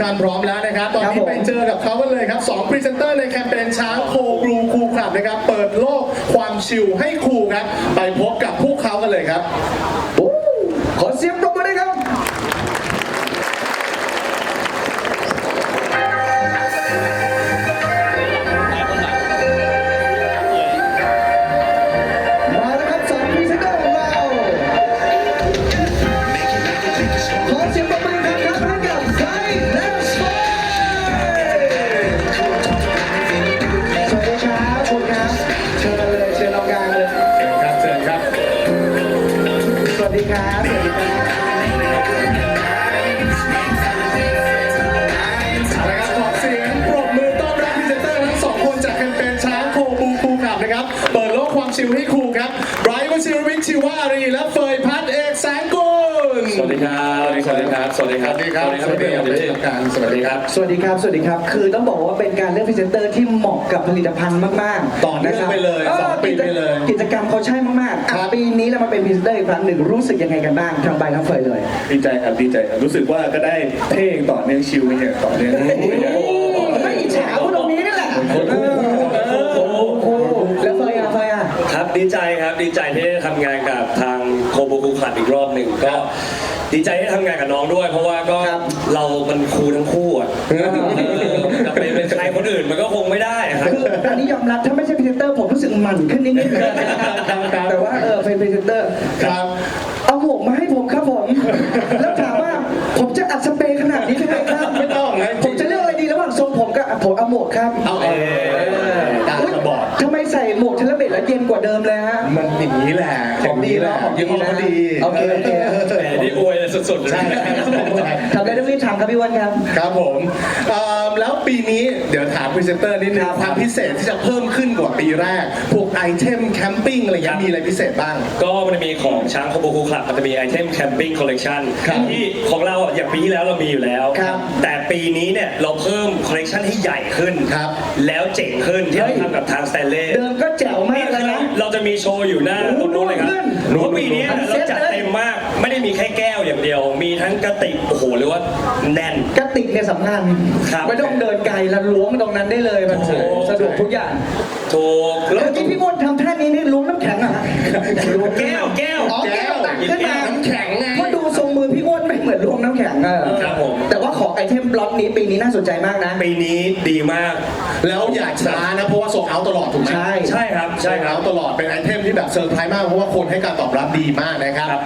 ท่านพร้อมแล้วนะครับ ตอนครับนี้ผมไปเจอกับเขากันเลยครับ2พรีเซนเตอร์ในแคมเปญช้างโคกรูคูคลับนะครับ เปิดโลกความชิลให้ครูครับ ไปพบกับพวกเขากันเลยครับโอ้ขอเสียงปร ครับ สวัสดีครับสวัสดีครับสวัสดีครับสวัสดีครับ สวัสดีครับ สวัสดีครับ คือต้องบอกว่าเป็นการเลือกพรีเซนเตอร์ที่เหมาะกับผลิตภัณฑ์มากๆต่อเนื่องนะครับไปเลยออสองปีไปเลย กิจกรรมเขาใช่มากๆอะครับปีนี้เรามาเป็นพรีเซนเตอร์อีกครั้งหนึ่งรู้สึกยังไงกันบ้างทางใบทั้งเฟยเลย ดีใจครับ ดีใจครับ รู้สึกว่าก็ได้เท่ต่อเนื่องชิลไปอย่างต่อเนื่อง ไม่อิจฉาคุณตรงนี้นี่แหละเออโอ้โหแล้วเฟยอะเฟยอะ ครับ ดีใจครับ ดีใจที่ได้ทำงานกับทางโคโบกูคลับอีกรอบหนึ่งก็ ดีใจที่ได้ทำงานกับน้องด้วย เพราะว่าก็ครับเรามันครูทั้งคู่อะเออ จะไปเป็นใครคนอื่นมันก็คงไม่ได้อะครับ คืออันนี้ยอมรับถ้าไม่ใช่พรีเซนเตอร์ผมรู้สึกหมั่นขึ้นนิดนึงแต่ว่าเออเป็นพรีเซนเตอร์ครับเอาหมวกมาให้ผมครับผม แล้วถามว่าผมจะอัดสเปรย์ขนาดนี้ใช่ไหมครับไม่ต้องนะ ผมจะเลือกอะไรดีระหว่างทรงผมกับผมเอาหมวกครับเอาเออตาอุ๊ยกระบอกทำไมใส่หมวกเทเลเบตแล้วเย็นกว่าเดิมเลยฮะ มันอย่างนี้แหละของ ดีเนาะของดียี่ห้อนะเขาดีโอเคโอเคแหมนี่อวยเลยสุดๆเลยใช่ใช่ทำได้ต้องรีบทำครับพี่อ้วันครับ ครับผมเอ่อแล้วปีนี้เดี๋ยวถามพรีเซนเตอร์นิดนึงครับความพิเศษที่จะเพิ่มขึ้นกว่าปีแรก พวกไอเทมแคมปิ้งอะไรอย่างเงี้ยมีอะไรพิเศษบ้าง ก็มันจะมีของช้างโคโบกูคลับมันจะมีไอเทมแคมปิ้งคอลเล t ชันครับที่ของเราอะอย่างปีที่แล้วเรามีอยู่แล้วครับแต่ปีนี้เนี่ยเราเพิ่มคอลเล t ชันให้ใหญ่ขึ้นครับแล้วเจ๋งขึ้นที่เฮ้เรายทำกับทางสแตนเล่เดิมก็แจ๋วมากแล้วนะเราจะมีโชว์อยู่หน้าตรงนู้นเลยครับโอ้โหหนูว่าปีนี้นู่นๆเราจัดเต็มมาก ไม่ได้มีแค่แก้วอย่างเดียว มีทั้งกระติกโอ้โหเรียกว่าแน่น กระติกเนี่ยสำคัญครับไม่ต้องเดินไกลแล้วล้วงตรงนั้นได้เลยมันโอ้โหสะดวกทุกอย่างถูกแล้แล้ววเมื่อกี้พี่อ้วนทำท่านี้นี่ล้วงน้ำแข็งเหรอฮะล้วงแก้วแก้วอ๋อแก้วตักขึ้นมาน้ำแข็งไงเพราะดูทรงมือพี่อ้วนไม่เหมือนล้วงน้ำแข็งอะครับผมแต่ว่าของไอเทม บล็อกนี้ปีนี้น่าสนใจมากนะ ปีนี้ดีมาก แล้วอย่าช้านะ เพราะว่าโซเอาตลอดถูกไหมใช่ใช่ครับใช่ใช่คครัรับบตลอดเป็นไอเทมที่แบบเซอร์ไพรส์มากเพราะว่าคนให้การตอบรับดีมากนะครับครับ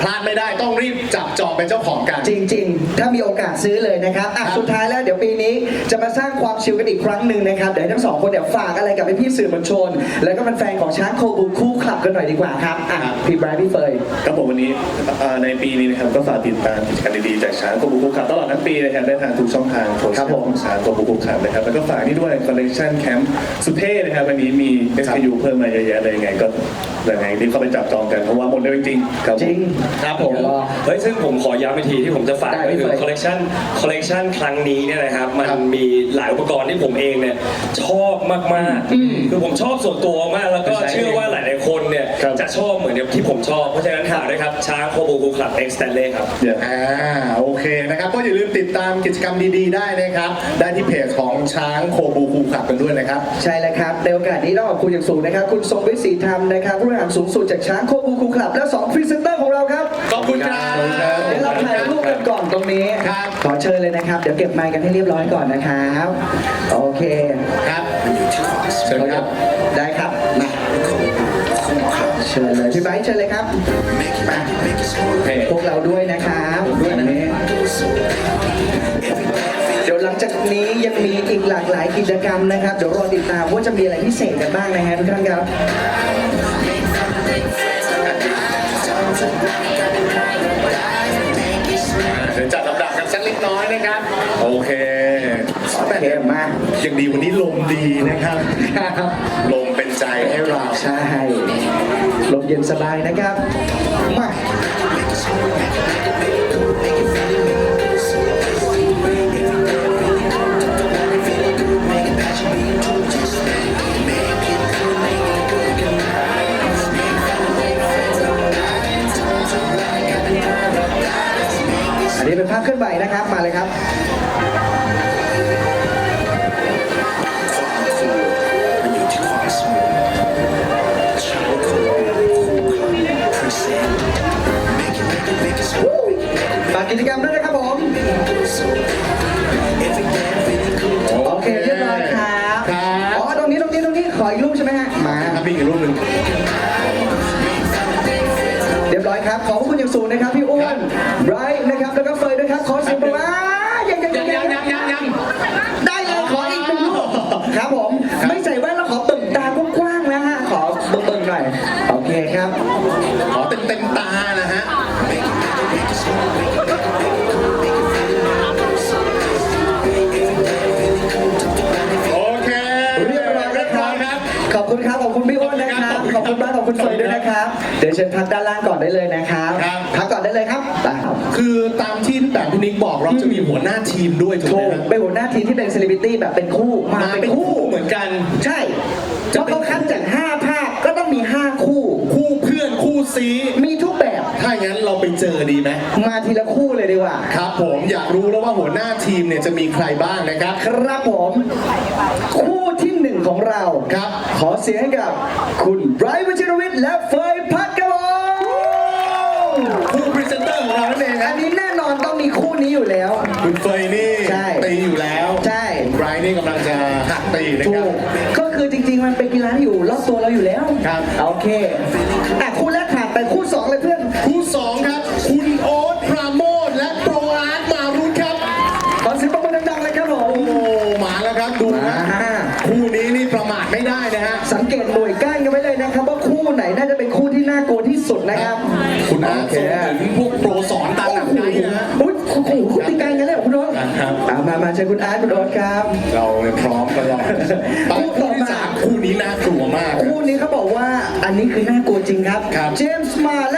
พลาดไม่ได้ต้องรีบจับจองเป็นเจ้าของกัน จริง ๆ ถ้ามีโอกาสซื้อเลยนะครับอะครับสุดท้ายแล้วเดี๋ยวปีนี้จะมาสร้างความชิลกันอีกครั้งหนึ่งนะครับเดี๋ยวให้ทั้งสองคนเดี๋ยวฝากอะไรกับพี่ๆสื่อมวลชน แล้วก็แฟนๆของช้างโคบูคู่คลับกันหน่อยดีกว่าครับอะพี่ไบรท์พี่เฟยครับผมวันนี้เอ่อในปีนี้นะครับก็ฝากติดตามกิจกรรมดีๆจากช้างโกบุกุขับตลอดทั้งปีนะครับได้ทางทุกช่องทางโซเชียลของช้างโกบุกุขับนะครับ แล้วก็ฝากนี่ด้วยคอลเล t ชันแคมป์สุดเท่นะครับ วันนี้มี SKU เพิ่มมาเยอะแยะเลยยังไงก็ยังไงรีบเข้าไปจับจองกันเพราะว่าหมดเร็วจริงๆครับผมจริง ครับผมเดี๋ยวรอเฮ้ยซึ่งผมขอย้ำอีกทีที่ผมจะฝากได้ก็คือพี่เฟยคอลเล t ชันคอลเล t ชันครั้งนี้เนี่ยนะครับ มันครับมีหลายอุปกรณ์ที่ผมเองเนี่ยชอบมากๆ คือผมชอบส่วนตัวมากแล้วก็ใช่ เชื่อว่าหลายๆคนเนี่ย ครับ จะชอบเหมือนกับที่ผมชอบ เพราะฉะนั้นฝากด้วยครับช้างโคโบกูคลับเอ็กซ์แตนเล่ครับเดี๋ยวอ่าโอเคนะครับก็อย่าลืมติดตามกิจกรรมดีๆ ได้นะครับ ได้ที่เพจของช้างโคบูคูขับกันด้วยนะครับ ใช่แล้วครับ ในโอกาสนี้ต้องขอบคุณอย่างสูงนะครับ คุณทรงวิทย์ศรีธรรมนะครับผู้บริหารสูงสุดจากช้างโคบูคูคลับ และ2พรีเซนเตอร์ของเราครับ ขอบคุณครับ เดี๋ยวเราถ่ายรูปกันก่อนตรงนี้ ครับ ขอเชิญเลยนะครับ เดี๋ยวเก็บไมค์กันให้เรียบร้อยก่อนนะครับ โอเคครับเชิญครับ ได้ครับมา เชิญเลยพี่ไบร์ทเชิญเลยครับมาพวกเราด้วยนะครับด้วยนะเดี๋ยวหลังจากนี้ยังมีอีกหลากหลายกิจกรรมนะครับ เดี๋ยวรอติดตามว่าจะมีอะไรพิเศษกันบ้างนะฮะทุกท่านครับเดี๋ยวจัดลำดับกันสักเล็กน้อยนะครับ โอเค โอเคมาอย่างดีวันนี้ลมดีนะครับครับ ลมเป็นใจให้เราใช่ลมเย็นสบายนะครับมาอันนี้เป็นภาพเคลื่อนไหวนะครับมาเลยครับ ต็มเต็มๆตานะฮะโอเคเรียบร้อยเรีแล้ยวบคร้รัอบยครับขอบคุณครับขอบคุณพี่อ้วนนะครับขอบคุณบ้านขอบคุณเฟยด้วยนะครับเดี๋ยวเชิญพักด้านล่างก่อนได้เลยนะครับครับพักก่อนได้เลยครับไปคือตามที่พี่แปมพี่นิกบอกเราจะมีหัวหน้าทีมด้วยถูกโชไหมว์ครับเป็นหัวหน้าทีมที่เป็นเซเลบริตี้แบบเป็นคู่มามาเป็นเป็นคู่คู่เหมือนกัน ใช่เพราะเขาคัดจาก5ภาคก็ต้องมี 5 คู่ คู่เพื่อนคู่ซีมี ดีไหมมาทีละคู่เลยดีกว่า ครับผมอยากรู้แล้วว่าหัวหน้าทีมเนี่ยจะมีใครบ้างนะครับ ครับผม คู่ที่หนึ่งของเราครับ ขอเสียงให้กับคุณไบรท์วชิรวิทย์และเฟยพัฒน์ครับผมคู่พรีเซนเตอร์ของเรานั่นเองคอัรับนนี้แน่นอนต้องมีคู่นี้อยู่แล้ว คุณเฟยนี่ใช่ ตีอยู่แล้วใช่ไบรท์นี่กำลังจะหักตีนะถูครับ กก็คือจริง ๆ มันเป็นกีฬาที่อยู่รอบตัวเราอยู่แล้วครับ โอเคอะคู่แรกผ่านไปคู่สองเลยเพื่อน คู่สองครับ คุณโอ๊ตปราโมทและโปรอาร์ตมารุธครับ ขอเสียงปรบมือดังๆเลยครับผม โอ้มาแล้วครับดูนะมา คู่นี้นี่ประมาทไม่ได้นะฮะ สังเกตหน่วยก้านกันไว้เลยนะครับ ว่าคู่ไหนน่าจะเป็นคู่ที่น่ากลัวที่สุดนะครับคุณอาร์ตโอเคส่งถึงพวกโปรสอนตามหนังไนท์นะฮะ อุ้ยโอ้โหคุณตีกันกันเลยเหรอคุณโอ๊ตครับเอามามาเชิญคุณอาร์ตคุณโอ๊ตครับ เราเนี่ยพร้อมตลอดไปคู่ที่สามคู่นี้น่ากลัวมากครับคู่นี้เขาบอกว่าอันนี้คือน่ากลัวจริงครับ ครับ เจมส์มาและ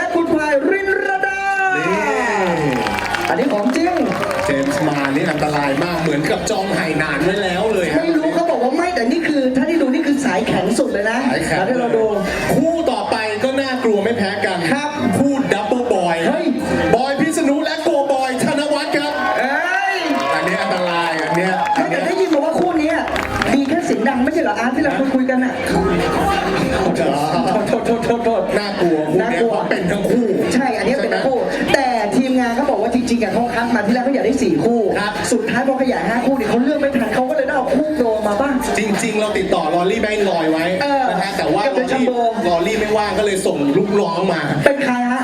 มากเหมือนกับจองไหหนานไว้แล้วเลยฮะ ไม่รู้เขาบอกว่าไม่แต่นี่คือ ถ้าที่ดูนี่คือสายแข็งสุดเลยนะสายแข็งแล้วที่เราดู คู่ต่อไปก็น่ากลัวไม่แพ้กันครับคู่ดับเบิลบอยเฮ้ย บอยพิษณุและโกบอยธนวัฒน์ครับ เอ้ยอันนี้อันตรายอันเนี้ยอัไม่นแต่เนี้ยได้ยินมาว่าคู่เนี้ยมีแค่เสียงดังไม่ใช่เหรออาร์ตที่เราคุยคุยกันอะโทษโทษโทษโทษน่ากลัวคู่น่าเนี้กยลัว เพราะเป็นทั้งคู่ ใช่ 4 คู่ ครับ สุดท้ายพอขยาย 5 คู่เนี่ยเขาเลือกไม่ทันเขาก็เลยได้เอาคู่โดมาบ้าง จริง ๆ เราติดต่อลอรี่แบงค์ลอยไว้นะฮะแต่ว่าลอเดอะรี่ชัลอรี่ไม่ว่างก็เลยส่งลูกน้องมา เป็นใครฮะ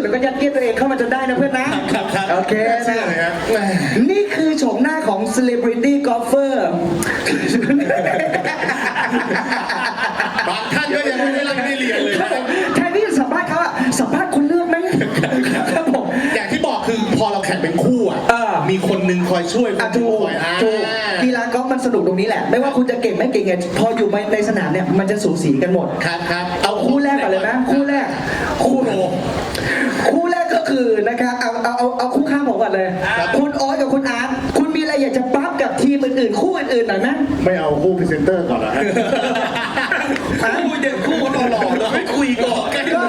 ดเราก็ยัดเยียดตัวเองเข้ามาจนได้นะเพื่อนนะ ครับครับโอเคเชื่อเลยนะฮะแหมนี่คือโฉมหน้าของ celebrity golfer บางท่านก็ยังไม่ได้รับได้เรียนเลยครับนะผมแทนที่จะสัมภาษณ์เขาอะสัมภาษณ์คุณเลือกไหมครับผม อย่างที่บอกคือพอเราแข่งเป็นคู่อะเออ มีคนหนึงคอยช่วยคอะนหนึงถูกคอยอ่า ถูกกีฬากอล์ฟมันสนุกตรงนี้แหละ ไม่ว่าคุณจะเก่งไม่เก่งไงพออยู่ในสนามเนี่ยมันจะสูสีกันหมด ครับครับเอาคู่แรกก่อนเลยไหมคู่แรกคู่โร คู่แรกก็คือนะครับเอาเอาเอาเอาคู่ข้างผมก่อนเลย ครับ คุณออสกับคุณอาร์ตคุณมีอะไรอยากจะปั๊บกับทีมอื่นๆคู่อื่นๆหน่อยไหมไม่เอาคู่พรีเซนเตอร์ก่อนเหรอฮะ คู่เด็กคู่หล่อๆเราไม่คุยก่อนก็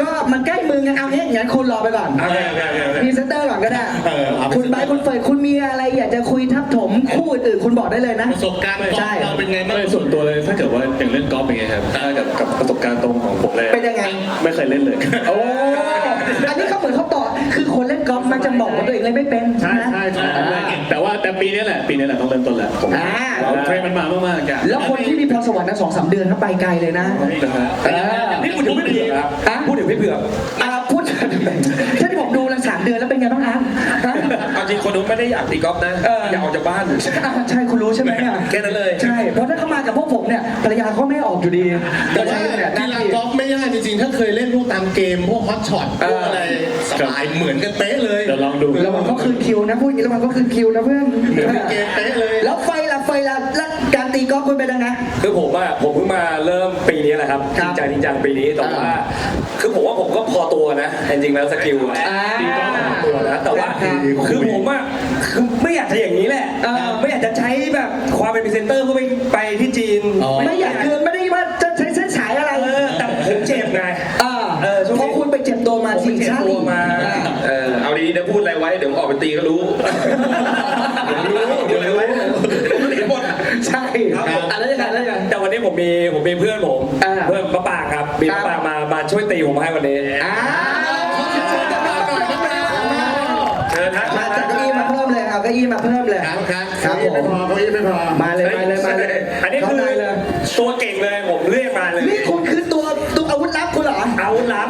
ก็มันใกล้มือไงเอางี้งั้นคุณรอไปก่อน โอเคโอเคโอเค พรีเซนเตอร์ก่อนก็ได้ เออเอาคุณไบร์ทคุณเฟยคุณมีอะไรอยากจะคุยทับถมคู่อื่นๆคุณบอกได้เลยนะ ประสบการณ์กอล์ใช่ฟเราเป็นไงบ้าง ไม่ส่วนตัวเลยถ้าเกิดว่าอย่างเล่นกอล์ฟอย่างเงี้ยครับถ้ากับกับประสบการณ์ตรงของผมเลยเป็นยังไง ไม่เคยเล่นเลย โอ้อั บอกว่าตัวเองเล่นไม่เป็นใช่นะใช่ใช่แต่ว่าแต่ปีนี้แหละปีนี้แหละต้องเริ่มต้นแหละผมอ่า เราเทรนมันมามากๆกันแล้วคนที่มีพรสวรรค์นะสองสามเดือนเขาไปไกลเลยนะนะฮะเออนี่คุณถึงไม่เผือกครับอะพูดถึงพี่เผือกอ่าพูดถ้าที่ผมดูแล้วสามเดือนแล้วเป็นไงบ้างอาร์ตฮะ เอา จริงคนนู้นไม่ได้อยากตีกอล์ฟนะเอออ อยากออกจากบ้านอ่าใช่คุณรู้ใช่ไหมอะแค่นั้นเลย ใช่เพราะถ้าเขามากับพวกผมเนี่ยภรรยาเขาไม่ให้ออกอยู่ดีแต่ว่าใช่เนี่ยหกีน้าฬาที่ กอล์ฟไม่ยากจริงๆ ถ้าเคยเล่นพวกตามเกม พวกฮอตช็อตพวกอะไรสบายเหมือนกันเป๊ะเลยเดี๋ยวลองดูระวังเขาคืนคิวนะพูดอย่างนี้ระวังเขาคืนคิวนะเพื่อนเหมือนในเกมเป๊ะเลย แล้วไฟล่ะไฟล่ะแล้ว การตีกอล์ฟคุณเป็นยังไง คือผมอะผมเพิ่งมาเริ่มปีนี้แหละครับครัจบริงจังจริงจังปีนี้แต่ว่า อ่าคือผมว่าผมก็พอตัวนะจริงๆแล้วสกิลอะอ่าตีกอล์ฟพอตัวนะแต่ว่าครับคือผมอะคือไม่อยากจะอย่างนี้แหละเออ ไม่อยากากจะใช้แบบความเป็นพรีเซนเตอร์เพื่อไปไปที่จีนไม่อยากคือไม่ได้ว่าจะใช้เส้นสายอะไรเออแต่ผมเจ็บไงอ่าเออช่วงนี้ เพราะคุณไปเจ็บตัวมาผมทีไปเจ็บชาติตัวมา เออเอาดีๆนะพูดอะไรไว้ เดี๋ยวออกไปตีก็รู้ เดี๋ยวรู้พูดอะไรไว้ผมก็เห็น หมดใช่อะแล้วยังไงแล้วยังไง แต่วันนี้ผมมีผมมีเพื่อนผมอ่าเพื่อนมะปางครับมีครัมะบปางมามาช่วยตีผมให้วันนี้อ่าเชิญฮะมาจากเก้าอี้มาเพิ่มเลยเอาเก้าอี้มาเพิ่มเลยครับครับครับผมไม่พอเก้าอี้ไม่พอมาเลยมาเลยมาเลยอันนี้คือเข้าในเลย ตัวเก่งเลยผมเรียกมาเลยนี่คุณคือตัวตัวอาวุธลับคุณเหรออาวุธลับ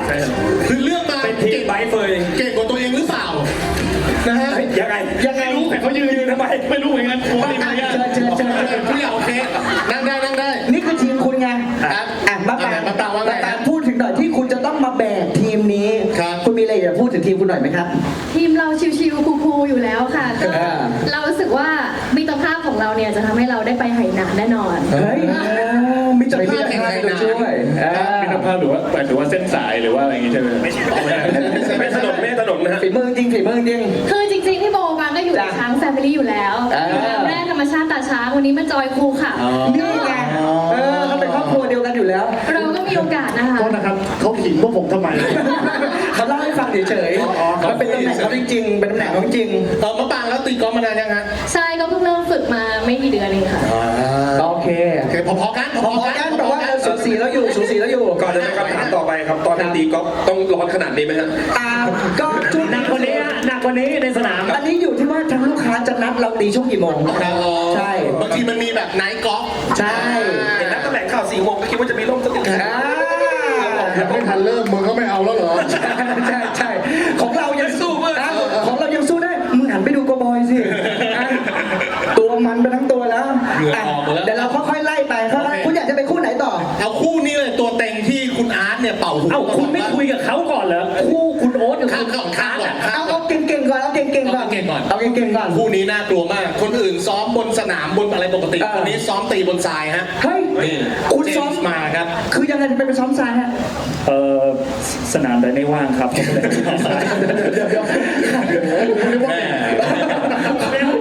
คือเลือกมาเป็นทีมไบเฟย เก่งกว่าตัวเองหรือเปล่า นะฮะ ยังไงยังไงรู้แต่เขายืนยืนทำไมไม่รู้เหมือนกันผมไม่รู้เชิญเชิญเชิญเชิญผู้ใหญ่โอเค นั่งได้ นั่งได้ นี่คือทีมคุณไงครับอะมาตามาตาว่าไงมาพูดถึงหน่อยที่คุณจะต้องมาแบกทีมนี้ ครับ คุณมีอะไรอยากจะพูดถึงทีมคุณหน่อยไหมครับ ทีมเราชิวๆคูลๆอยู่แล้วค่ะก็อ่า เรารู้สึกว่า ภาพของเราเนี่ยจะทำให้เราได้ไปไหหนานแน่นอน เฮ้ยมิตรภาพแห่งไหนตัวช่วยอ่ามิตรภาพหรือว่าหมายถึงว่าเส้นสายหรือว่าอะไรอย่างงี้ใช่ไหมไม่ใช่ไม่ถนนไม่ถนนนะฮะ ฝีมือจริงฝีมือจริง คือจริงๆที่โบบางก็อยู่ในจ้ะช้างแฟมิลี่อยู่แล้วอ่าโรงแรมแรกธรรมชาติตาช้างวันนี้มาจอยครูค่ะ นี่ไงเออเขาเป็นครอบครัวเดียวกันอยู่แล้วเราก็มีโอกาสนะคะ โทษนะครับเขาขิงพวกผมทำไม เขาเล่าให้ฟังเฉยอ๋อๆมันเป็นตำแหน่งเขาจริงๆเป็นตำแหน่งเขาจริง เออมะปางแล้วตีกอล์ฟมานานยังฮะใเดือนเองค่ะ โอเคโอเคพอๆกันพอๆกันแต่ว่าเราสูสีแล้วอยู่สูสีแล้วอยู่ก่อนจะไปคำถามต่อไปครับ ตอนนั้นตีกอล์ฟต้องร้อนขนาดนี้ไหมฮะอ่าก็ช่วงหนักกว่านี้หนักกว่านี้ในสนามอันนี้อยู่ที่ว่าทางลูกค้าจะนัดเราตีช่วงกี่โมงใช่บางทีมันมีแบบไนท์กอล์ฟใช่เห็นนักแถลงข่าวสี่โมงก็คิดว่าจะมีร่มสักหนึ่งอ่ายังไม่ทันเริ่มมึงก็ไม่เอาแล้วเหรอใช่ใช่ใช่ของเรายังสู้าหูเอ้าคุณไม่คุยกับเขาก่อนเหรอคู่คุณโอ๊ตกับข้าคุมณก่อนข้ามก่อนข้ามเอาก่อนเอาเก่งๆก่อนเอาเก่งๆก่อนเอาเก่งๆก่อน เอาเก่งๆก่อนคู่นี้น่ากลัวมาก คนอื่นซ้อมบนสนามบนอะไรปกติเออคนนี้ซ้อมตีบนทรายฮะเฮ้ยนี่คุณซ้อมเจส์มาครับ คือยังไงจะไปไปซ้อมทรายฮะเออสนามใดไม่ว่างครับผมเลยแม่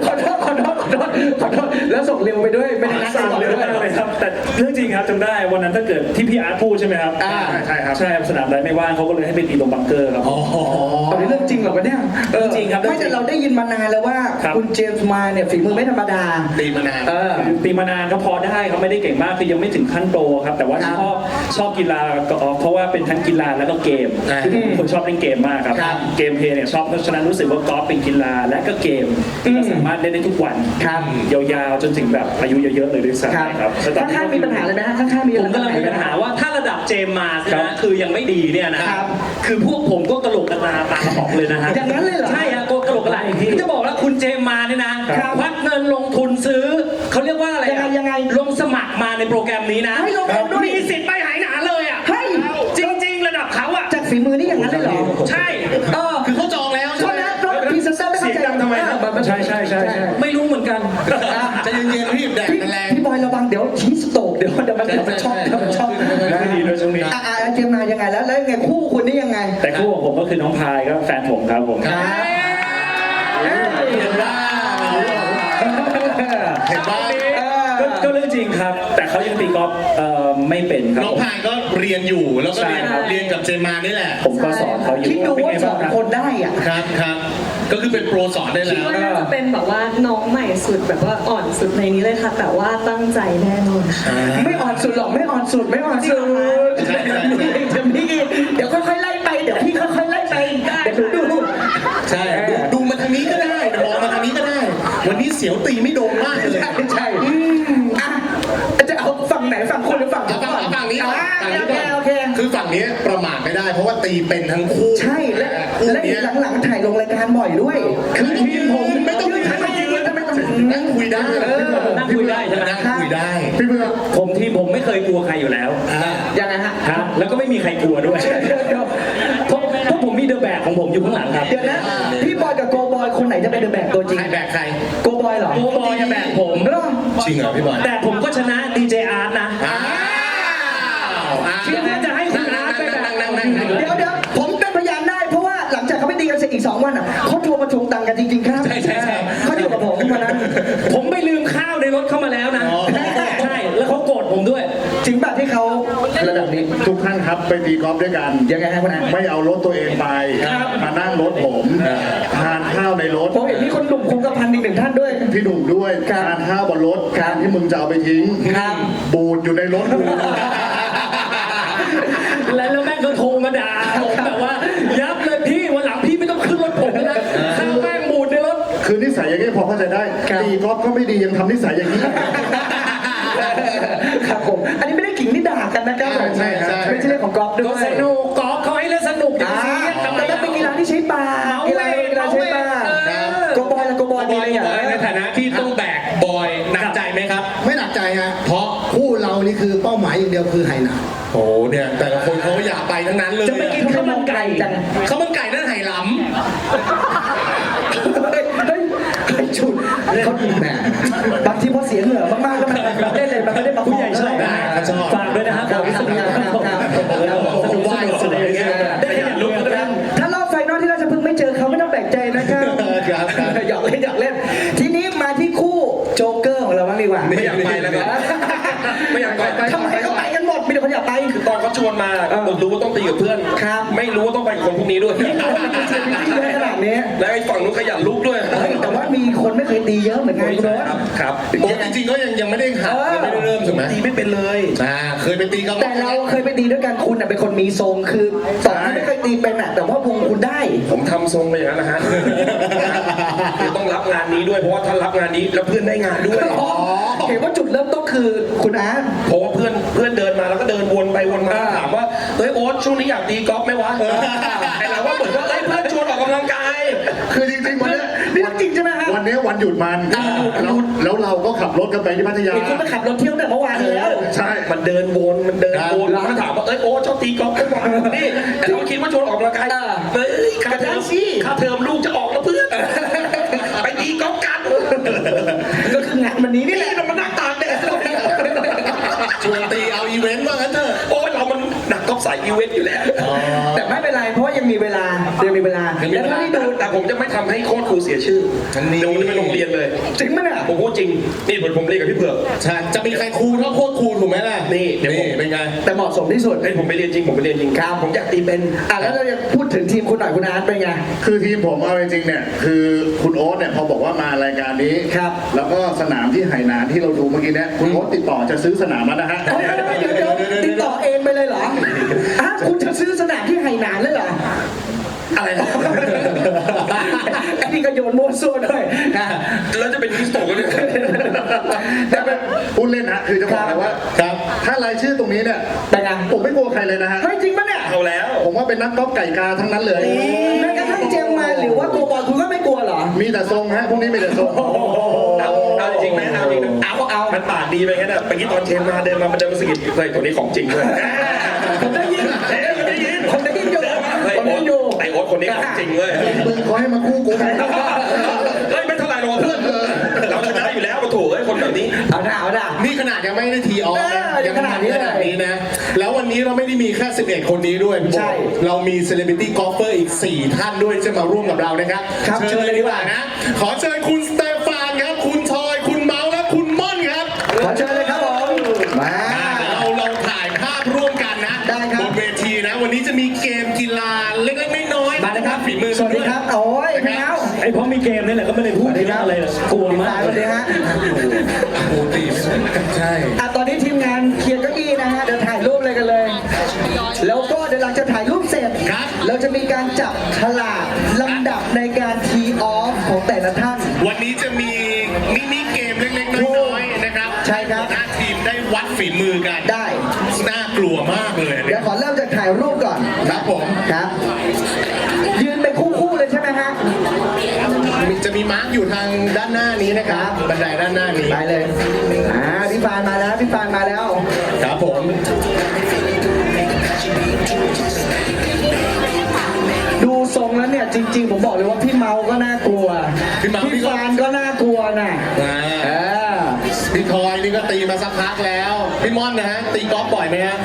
ขอโทษขอโทษขอโทษขอโทษ แล้วส่งเร็วไปด้วยไม่ได้นัดสั่งส่งเร็เร็ววมากเลยครับแต่เรื่องจริงครับจำได้วันนั้นถ้าเกิดที่พี่อาร์ตพูดใช่ไหมครับอ่า ใช่ครับใช่ครับสนามใดไม่ว่างเขาก็เลยให้ไปตีตรงบังเกอร์ครับอ๋อเอาเรื่องจริงเหรอวะเนี่ยเออจริงครับไม่แต่เราได้ยินมานานแล้วว่าครับ คุณเจมส์มาเนี่ยฝีมือไม่ธรรมดา ตีมานาน เออคือตีมานานก็พอได้เขาไม่ได้เก่งมากคือยังไม่ถึงขั้นโปรครับ แต่ว่าครับชอบชอบกีฬาก็เพราะว่าเป็นทั้งกีฬาแล้วก็เกมอ่า คือผมเป็นคนชอบเล่นเกมมากครับ ครับเกมเพลย์เนี่ยชอบเพราะฉะนั้นรู้สึกว่ากอล์ฟเป็นกีฬาและก็เกมที่เราสามารถเล่นได้ทุกวันครับ ยาวๆจนถึงแบบอายุเยอะๆเลยด้วยซ้ำครับแต่ตอนนี้ข้างๆมีปัญหาเลยไหมฮะข้างๆมีผมกำลังมีปัญหาว่าถ้าระดับเจมมาใช่ไหมคือยังไม่ดีเนี่ยนะครับคือพวกผมก็กระโหลกกระลาตากระป๋องเลยนะฮะอย่างนั้นเลยเหรอใช่ฮะก็กระโหลกกระลาจะบอกว่าคุณเจมมาเนี่ยนะครับควักเงินลงทุนซื้อเขาเรียกว่าอะไรยังไงอะยังไงลงสมัครมาในโปรแกรมนี้นะให้ลงทุนด้วยมีสิทธิ์ไปหายหนาเลยอะเฮ้ยจริง ๆ ระดับเขาอะจากฝีมือนี่อย่างนั้นเลยเหรอใช่ งไงแต่คู่ของผมก็คือน้องพายก็แฟนผมครับผมครับเอ้ยเห็นว่าเห็นว่าเอก็อก็เรื่องจริงครับ แต่เขายังตีกอล์ฟเอ่อไม่เป็นครับน้องพายก็เรียนอยู่แล้วก็เรียนใช่ครับเรียนกับเจมานี่แหละ ผมก็สอนเขาอยู่คิดดูเป็นว่าไงสบ้าองงครับคนได้อะ ครับครับ ก็คือเป็นโปรสอนได้คิดแล้ว ว่าน่าจะเป็นแบบว่าน้องใหม่สุดแบบว่าอ่อนสุดในนี้เลยค่ะ แต่ว่าตั้งใจแน่นอนค่ะ ไม่อ่อนสุดหรอกไม่อ่อนสุดไม่อ่อนสุดใช่ใช่ใช่จะมีอีกเดี๋ยวค่อยๆไล่ไป เดี๋ยวพี่ค่อยๆไล่ไปเดี๋ยวดูดู ใช่ดูดูมาทางนี้ก็ได้เดี๋ยวมองมาทางนี้ก็ได้ วันนี้เสียวตีไม่โดนมากเลย ใช่ใช่อะจะเอาฝั่งไหนฝั่งคุณหรือฝั่งเอาฝั่งเอาฝั่งนี้อะฝั่งนี้โอเคก่อนโอเค คือฝั่งนี้ประมาทไม่ได้ เพราะว่าตีเป็นทั้งคู่ใช่และคู่และเนี้ยหลังๆถ่ายลงรายการบ่อยด้วยคือทีมผมไม่ต้องยืนไม่ยืนนั่งคุยได้นั่งคุยได้ใช่ไหมนั่งคุยได้ พี่เพื่อผมทีมผมไม่เคยกลัวใครอยู่แล้ว อ่า ยังไงฮะ ครับ แล้วก็ไม่มีใครกลัวด้วย เดี๋ยว ของผมอยู่ข้างหลังครับเดี๋ยวนะ พี่บอยกับโกบอยคนไหนจะเป็นเดอะแบกตัวจริง ใครแบกใครโกบอยเหรอ โกบอยจะแบกผมเหรอจริงเหรอพี่บอยแต่ผมก็ชนะดีเจอาร์ตนะอ้าวอ้าวคิดว่าจะให้คุณอาร์ตไปแบกนั่งนั่งนั่งนั่งเดี๋ยวเดี๋ยวผมเป็นพยานได้เพราะว่าหลังจากเขาไปตีกันเสร็จอีกสองวันอะเขาโทรมาทวงตังค์กันจริงๆครับ ใช่ใช่ใช่ เขาอยู่กับผมวันนั้น ผมไม่ลืม ครับไปตีกอล์ฟด้วยกันยังไงฮะคุณอา ไม่เอารถตัวเองไปมานั่งรถผมทานข้าวในรถผมเห็นมีคนหนุ่มคงกระพันอีกหนึ่งท่านด้วย พี่หนุ่มด้วยครับทานข้าวบนรถครับ ที่มึงจะเอาไปทิ้งครับบูดอยู่ในรถกูแล้วแล้วแม่งก็โทรมาด่าผมแบบว่า ยับเลยพี่วันหลังพี่ไม่ต้องขึ้นรถผมนะข้าวแม่งบูดในรถ คือนิสัยอย่างนี้พอเข้าใจได้ครับ ตีกอล์ฟก็ไม่ดียังทำนิสัยอย่างนี้ ครับผ กันนะครับผมใช่ใช่ใช่ ไม่ใช่เรื่องของกอล์ฟด้ก็วยสนุกกอล์ฟเขาให้เล่นสนุกอย่าอ่าไปซีเรียสทำไมแต่มันเป็นกีฬาที่ใช้ปากเมากีเวฬาทกีฬาเมาใช้เวทปากเออโกบอยละโกบอยบมีออะไรยอย่างบอยในฐานะที่ต้องแบกบอยหนักใจไหมครับ ไม่หนักใจฮะเพราะคู่เรานี่คือเป้าหมายอย่างเดียวคือไหหนาโอ้โหเนี่ยแต่ละคนเขาอยากไปทั้งนั้นเลยจะไปกินข้าวมันไก่จัง ข้าวมันไก่นั่นไหหลเฮ้ยเฮ้ยเฮ้ยชุดเขาแหมบางทีพอเสียเหงื่อมากๆก็มันเล่นเลยมันไม่ได้มาผู้ใหญ่ชอบได้เขาชอบฝ ชวนมาเออผมรู้ว่าต้องตีกับเพื่อน ครับ ไม่รู้ว่าต้องไปกับคนพวกนี้ด้วยนี่เขาเป็นเซเลบริตี้เยอะขนาดนี้แล้วไอ้ฝั่งนู้นขยันลุกด้วย เฮ้ยแต่ว่ามีคนไม่เคยตีเยอะเหมือนกันคุณโรสครับครับโอ้จริงๆก็ยังยังไม่ได้หัดเออ ยังไม่ได้เริ่มถูกไหมตีไม่เป็นเลย อ่าเคยไปตีกับ แต่เราเคยไปตีด้วยกันคุณน่ะเป็นคนมีทรงคือต่อให้ไม่เคยตีเป็นอะแต่ว่าวงคุณได้ ผมทำทรงไปอย่างนั้นนะฮะคือต้องรับงานนี้ด้วยเพราะว่าถ้ารับงานนี้แล้วเพื่อนได้งานด้วยอ๋อเห็นว่าจุดเริ่มต้นคือคุณอาร์ต เพราะว่าเพื่อนเพื่อนเดินมาแล้วก็เดินวนไปวนมาอ่า ถามว่าเฮ้ยโอ๊ตช่วงนี้อยากตีกอล์ฟไหมวะไอเราก็เหมือนว่าเฮ้ยเพื่อนชวนออกกำลังกาย คือจริงๆวันเนี้ยนี่เรื่องจริงใช่ไหมฮะ วันเนี้ยวันหยุดมันแล้วแล้วเราก็ขับรถกันไปที่พัทยา เห็นคุณไปขับรถเที่ยวแต่เมื่อวานนี้แล้ว ใช่ มันเดินวนมันเดินวนครับมันถามว่าเอ้ยโอ๊ตชอบตีกอล์ฟไหมวะนี่แต่เราคิดว่าชวนออกกำลังกายอ่าเฮ้ยค่าเทอมก็ได้สิ ค่าเทอมลูกจะออกแล้วเพื่อนไปตีกอล์ฟกันก็คืองานวันนี้นี่แหละนี่มันมานั่งตากแดดชวนตีเอาอีเวนต์ว่างั้นเถอะ โอ้ยเรามัน หนักกอล์ฟสายอีเวนต์อยู่แล้ว แต่ไม่เป็นไรเพราะว่ายังมีเวลายังมีเวลายังมีแล้วเวลา ถ้าได้ดูแต่ผมจะไม่ทำให้โค้ชครูเสียชื่ออันนี้ เดี๋ยวผมจะไปโรงเรียนเลย จริงไหมเนี่ยผมพูดจริง นี่ผมผมเรียนกับพี่เผือก ใช่จะมีใครครูเท่าโคตรครูถูกไหมล่ะนี่เดี๋ยวผม เป็นไง แต่เหมาะสมที่สุดเฮ้ยผมไปเรียนจริง ผมไปเรียนจริงครับผมอยากตีเป็นอะแล้วเราจะพูดถึงทีมคุณหน่อยคุณอาร์ตเป็นไง คือทีมผมเอาจริงๆเนี่ยคือคุณโอ๊ตเนี่ยพอบอกว่ามารายการนี้ครับแล้วก็สนามที่ไหหนานที่เราดูเมื่อกี้เนี่ยคุณโอ๊ตติดต่อจะซื้อสนามแล้วนะฮะ เดี๋ยวเดี๋ยวเดี๋ยวติด ต่อเองไปเลยเหรออะคุณจะซื้อสนามที่ไหหนานเลยเหรอ อะไรนะไอ้นี่ก็โยนมั่วซั่วด้วยนะ แล้วจะเป็นมิสโตกันเลย แต่เป็นพูดเล่นนะคือจะบอกเลยว่า ครับ ถ้ารายชื่อตรงนี้เนี่ยเป็นไง ผมไม่กลัวใครเลยนะฮะ เฮ้ยจริงปะเนี่ย เอาแล้วผม ว่าเป็นนักกอล์ฟไก่กาทั้งนั้นเลย แม้กระทั่งเจมมาหรือว่าตัวบอลคุณก็ไม่กลัวเหรอ มีแต่ทรงฮะพวกนี้มีแต่ทรง เอาเอาจริงไหมเอาจริงนะเอาเอามันปากดีไปงั้นอะเมื่อกี้ตอนเชนมาเดินมามันเดินมาสะกิดเฮ้ยตัวนี้ของจริงด้วยผมได้ยินเฮ้ยได้ยินผมได้ยินอยู่เฮ้ยผมได้โอ๊ยิตนอยู่ไอโอ๊ตคนนี้ของจริงเว้ยมึงขอให้มาคู่กู เฮ้ยไม่เท่าไหร่หรอกเพื่อนเราชนะอยู่แล้วมาถูกเฮ้ยคน แบบนี้ เอาหน้าเอาหน้า นี่ขนาดยังไม่ได้ทีออฟนะเออยังขนาดนี้เลยขนาดนี้นะ แล้ววันนี้เราไม่ได้มีแค่ 11 คนนี้ด้วยพี่โบใช่เรามีเซเลบริตี้กอล์ฟเฟอร์อีก 4 ท่านด้วยที่จะมาร่วมกับเรานะครับครับเชิญเลยดีกว่านะ ขอเชิญคุณสเตฟานครับ คุณทอย คุณเมาส์และคุณม่อนครับ ขอเชิญเลยครับผมมา เราเราถ่ายภาพ ร่วมกันนะได้ครับบนเวทีนะ วันนี้จะมีเกมกีฬาเล็กๆน้อยๆมาเลยครับฝีมือสวัสดีครับโอ้ยพี่เมาส์ไอ้เพราะมีเกมนี่แหละก็ไม่ได้พูดถึงอะไรเลยกลัวมากสวัสดีฮะโอ้ตีใช่ อะตอนนี้ทีมงานเคลียร์เก้าอี้นะฮะเดี๋ยวถ่ายรูปเลยกันเลย แล้วก็เดี๋ยวหลังจากถ่ายรูปเสร็จ ครับ เราจะมีการจับฉลากลำดับในการทีออฟของแต่ละท่าน วันนี้จะมีมินิเกมเล็กๆน้อยๆนะครับใช่ครับ หน้าทีมได้วัดฝีมือกันได้น่า กลัวมากเลยเดี๋เนี่ยวยขอเริ่มจากถ่ายรูปก่อนครับผม ครับ ยืนเป็นคู่ๆเลยใช่ไหมฮะ จะมีมาร์กอยู่ทางด้านหน้านี้นะครับ บันไดด้านหน้านี้ ไปเลย อ่าพี่ฟานมาแล้วพี่ฟานมาแล้ว ครับผม ดูทรงแล้วเนี่ยจริง ๆ ผมบอกเลยว่าพี่เมาก็น่ากลัวพี่เมาพี่พี่ก็ ฟานก็น่ากลัวน่ะอ่าเออพี่ทอยนี่ก็ตีมาสักพักแล้ว พี่ม่อนนะฮะตีกอล์ฟบ่อยไหมฮะ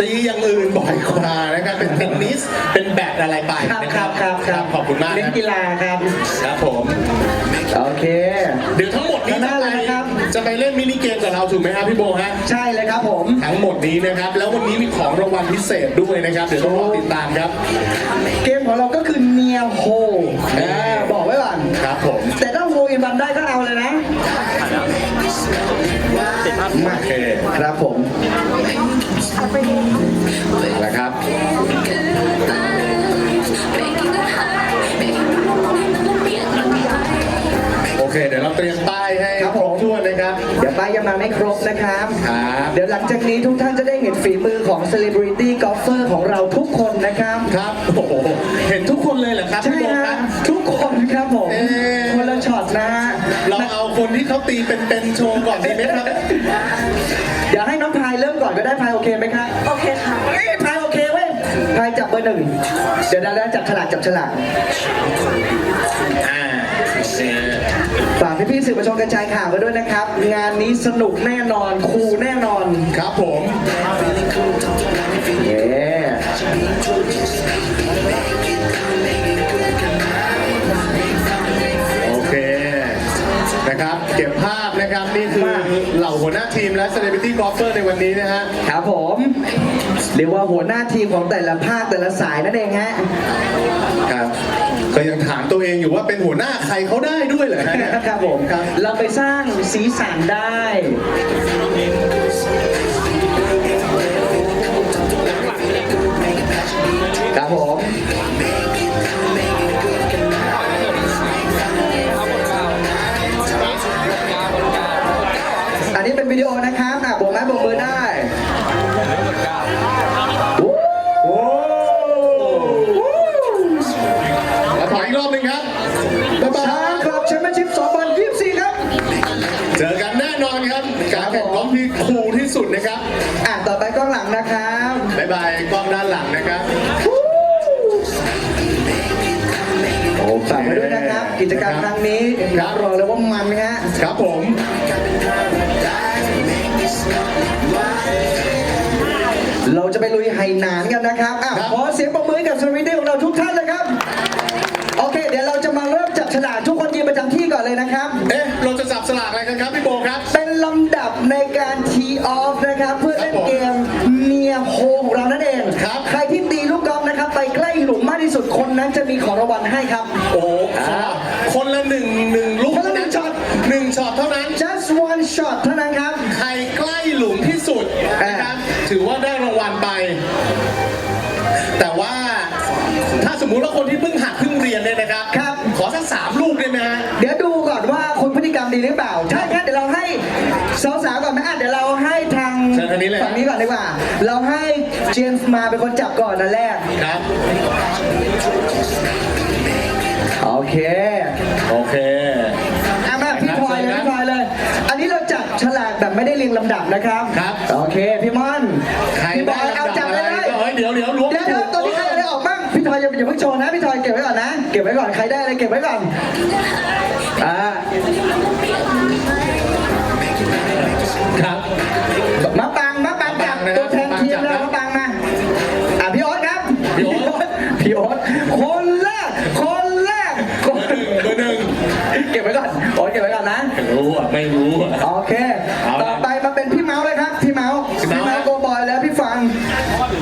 ตีอย่างอื่นบ่อยกว่านะครับเป็นเทนนิสเป็นแบดอะไรไปครับนะคครัรับบครับครับขอบคุณมากเล่นครับกีฬาครับ ครับผม โอเค เดี๋ยวทั้งหมดนี้ข้างหน้าจะเลไปยนะครับ จะไปเล่นมินิเกมกับเราถูกไหมครับพี่โบฮะ ใช่เลยครับผม ทั้งหมดนี้นะครับ แล้ววันนี้มีของรางวัลพิเศษด้วยนะครับ เดี๋ยวต้องรอติดตามครับ เกมของเราก็คือเนียโฮบอกไว้ก่อน ครับผม แต่ถ้าโฮอินวันได้ก็เอาเลยนะ โอเคครับผมแล้วครับโอเค เดี๋ยวเราเตรียมป้ายให้ครับผมทั่วนนะครั บเดี๋ยวป้ายยังมาไม่ครบนะครับ ครับเดี๋ยวหลังจากนี้ทุกท่านจะได้เห็นฝีมือของ Celebrity Golfer ของเราทุกคนนะครับ ครับโอ้โหเห็นทุกคนเลยเหรอครับใช่พี่โบคฮะรับทุกคนครับผมเอ๊ะ คนละช็อตนะฮะเราเอาคนที่เขาตีเป็นๆโชว์ก่อนดีไหมครับ เดี๋ยวให้น้องพายเริ่มก่อนก็ได้พายโอเคไหมครับโอเคค่ะ เอ้ยพายโอเคเว้ยพายจับเบอร์หนึ่งเดี๋ยวได้จับฉลากจับฉลากอ่าโอเค ฝากพี่ๆสื่อมวลชนกระจายข่าวกันด้วยนะครับ งานนี้สนุกแน่นอนคูลแน่นอนครับผมเย้โอเคนะครับ เก็บภาพ นะครับ นี่คือเหล่าหัวหน้าทีมและ Celebrity Golfer ในวันนี้นะฮะ ครับผมเรียกว่าหัวหน้าทีมของแต่ละภาคแต่ละสายนั่นเองฮะ ครับก็ยังถามตัวเองอยู่ว่าเป็นหัวหน้าใครเขาได้ด้วยเหรอฮะเนี่ยครับผมครับ เราไปสร้างสีสันได้ ครับผม นะครับอะโบกไม้โบกมือได้โอ้โอ้มาถอยอีกรอบหนึ่งครับบ๊ายบาช้างยคลับแชมเปี้ยนชิพ2024 ครับ เจอกันแน่นอนครับ การแข่งขันที่คูลที่สุดนะครับ อะต่อไปกล้องหลังนะครับ บ๊ายบายกล้องด้านหลังนะครับ โอเคฝากไว้ด้วยนะครับ กิจกรรมครั้งนี้รับ รองเลยว่ามันฮะ ครับผม เราจะไปลุยไหหนานกันนะครับอะครับขอเสียงปรบมือให้กับสวิตตี้ของเราทุกท่านเลยครับ โอเค เดี๋ยวเราจะมาเริ่มจับฉลากทุกคนยืนประจำที่ก่อนเลยนะครับ เอ๊ะ เราจะจับสลากอะไรกันครับพี่โบครับ เป็นลำดับในการทีออฟนะครับ เพื่อเล่นเกมเนียโฮของเรานั่นเองครับ ใครที่ตีลูกกอล์ฟนะครับ ไปใกล้หลุมมากที่สุดคนนั้นจะมีของรางวัลให้ครับ โอ้โหขอคนละหนึ่งหนึ่งลูกคนละ หนึ่งช็อตหนึ่งช็อตเท่านั้น just one shot เท่านั้นครับ ใครใกล้หลุมที่สุดนะครับถือว่าได้รางวัลไป แต่ว่าถ้าสมมุติว่าคนที่เพิ่งหัดเพิ่งเรียนเนี่ยนะครับ ครับ ขอสักสามลูกได้ไหมฮะ เดี๋ยวดูก่อนว่าคุณพฤติกรรมดีหรือเปล่า ถ้างั้นเดี๋ยวเราให้สาวๆก่อนไหมอะเดี๋ยวเราให้ทางเชิญทางนี้เลยฝั่งนี้ก่อนดีกว่า เราให้เจมส์มาเป็นคนจับก่อนนะแรก ครับ โอเค โอเค แบบไม่ได้เรียงลำดับนะครับครับ โอเคพี่ม่อนใครพี่บได้อยเอาลำดัจับบอะเลไรยก็เฮ้ยเดี๋ยวเดี๋ยวล้วงเดี๋ยวเดี๋ยวตอนนี้ใครเอาอะไรออกบ้างพี่ทอยอย่าอย่าเพิ่งโชว์นะพี่ทอยเก็บไว้ก่อนนะ เก็บไว้ก่อนใครได้อะไรเก็บไว้ก่อนอ่า รู้อะไม่รู้อะ โอเค เอาละ ต่อไปมาเป็นพี่เมาส์เลยครับ พี่เมาส์พี่พี่เมาส์เมาส์โกบอยแล้วพี่ฟัง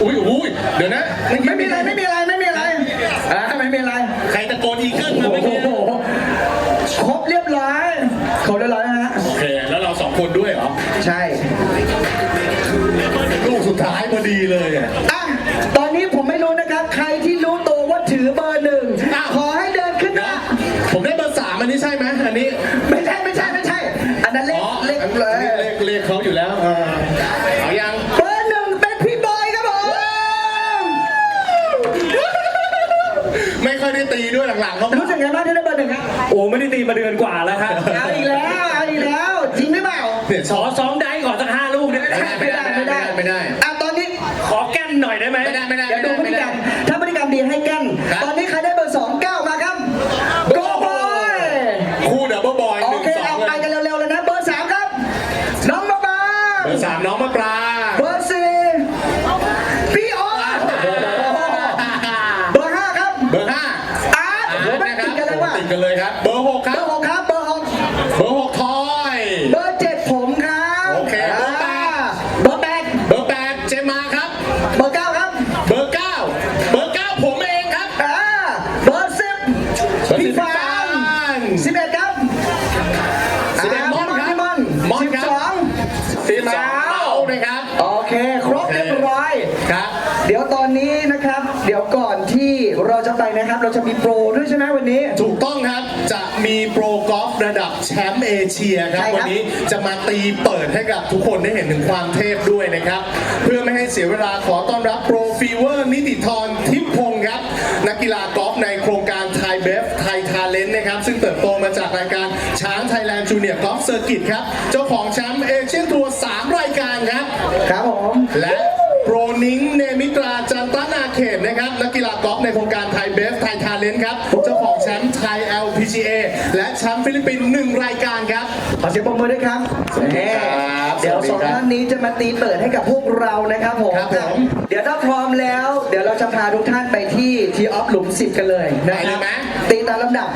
อุ้ยอุ้ยเดี๋ยวนะไม่มีอะไรไม่มีอะไรไม่มีอะไรอ่าไม่มีอะไร ใครตะโกนอีเกิลมาโอ้เมื่อกี้โหครบเรียบร้อยครบเรียบร้อยนะฮะ โอเค แล้วเราสองคนด้วยเหรอ ใช่ ลูกสุดท้ายพอดีเลยอะ อะ ไงบ้างที่ได้เบอร์หนึ่งครับโอ้ไม่ได้ตีมาเดือนกว่าแล้วฮะเอาอีกแล้วเอาอีกแล้วจริงหรือเปล่าเนี่ยขชออบซ้อมได้ก่อนสักห้าลูกได้ไหมไม่ได้ไม่ได้ไม่ได้อะตอนนี้ขอแก้มหน่อยได้ไหมไม่ได้ไม่ได้เดี๋ยวดูพฤติกรรมถ้าพฤติกรรมดีให้แกันครับตอนนี้ใครได้ นะครับ เราจะมีโปรด้วยใช่ไหมวันนี้ ถูกต้องครับจะมีโปรกอล์ฟระดับแชมป์เอเชียครับ ใช่ครับ วันนี้จะมาตีเปิดให้กับทุกคนได้เห็นถึงความเทพด้วยนะครับ เพื่อไม่ให้เสียเวลาขอต้อนรับโปรฟีเวอร์นิติธรทิพย์พงศ์ครับ นักกีฬากอล์ฟในโครงการไทยเบฟไทยทาเลนต์นะครับ ซึ่งเติบโตมาจากรายการช้างไทยแลนด์จูเนียร์กอล์ฟเซอร์กิตครับ เจ้าของแชมป์เอเชียนทัวร์3รายการครับ ครับผม และโปรนิงเนมิตราจันตนา เขตนะครับนักกีฬากอล์ฟในโครงการไทยเบฟไทยทาเลนต์ครับเจ้าของแชมป์ไทย LPGA และแชมป์ฟิลิปปินส์หนึ่งรายการครับ ขอเสียงปรบมือด้วยครับสวัสดีครับเดี๋ยวสวัสดีสองครับท่านนี้จะมาตีเปิดให้กับพวกเรานะครับผมครับผม เดี๋ยวถ้าพร้อมแล้ว เดี๋ยวเราจะพาทุกท่านไปที่ทีออฟหลุมสิบกันเลยนะคไปเลรัยไหมตีตามลำดับ